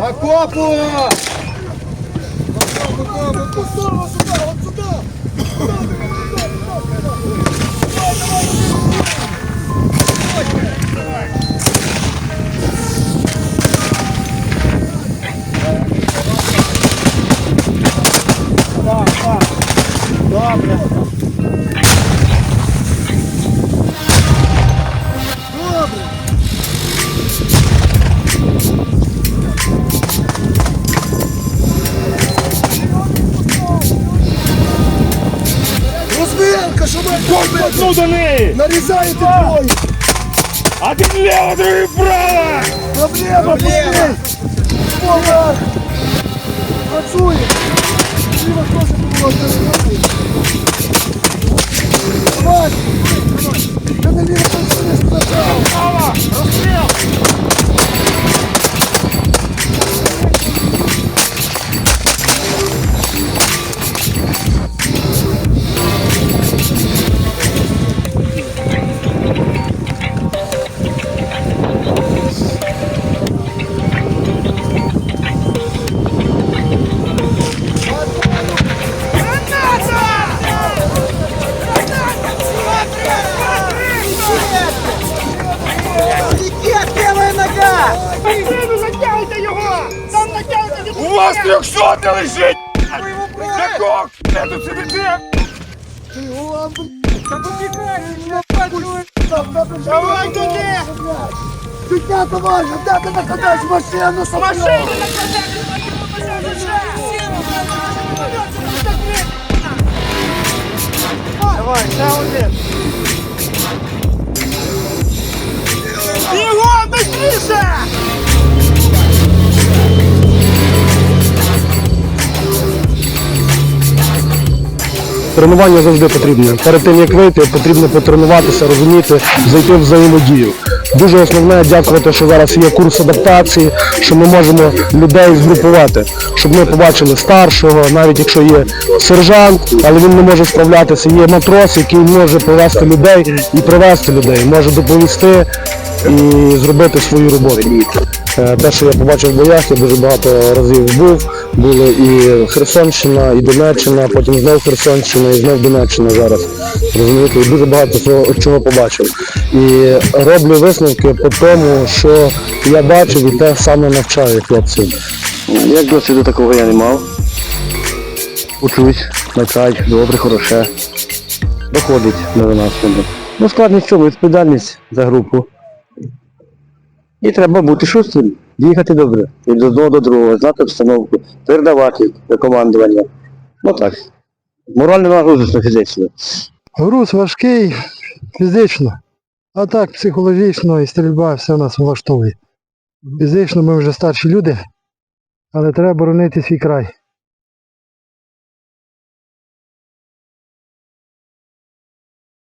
Окопу! Добре. Розвилка, що ви Ну до неї! нарізаєте двоє. Один лево, другий вправо! Проблема, пустий. Повар. Працює. Ліва теж було натягуйте! У вас трьохсоти лежить! Якого не тут сидите? Давай туди! Петя, давай, де ти накладаєш машину собі? Машину Давай, ще один. Бігом, быстріше! Тренування завжди потрібне. Перед тим як вийти, потрібно потренуватися, розуміти, зайти в взаємодію. Дуже основне дякувати, що зараз є курс адаптації, що ми можемо людей згрупувати, щоб ми побачили старшого, навіть якщо є сержант, але він не може справлятися. Є матрос, який може повести людей і привести людей, може доповісти і зробити свою роботу. Е, Те, що я побачив в боях, я дуже багато разів був. Було і Херсонщина, і Донеччина, потім знов Херсонщина, і знов Донеччина зараз. Розумієте, і дуже багато чого, чого побачив. І роблю висновки по тому, що я бачив і те саме навчаю хлопців. Як досвіду такого я не мав. Учусь, навчають, добре, хороше. Доходить до нас. Ну, складність чому? Відповідальність за групу. І треба бути шустрим, їхати добре. Від одного до другого, знати обстановку, передавати до командування. Ну так. Морально нагрузочно фізично. Груз важкий фізично, а так психологічно і стрільба все нас влаштовує. Фізично ми вже старші люди, але треба боронити свій край.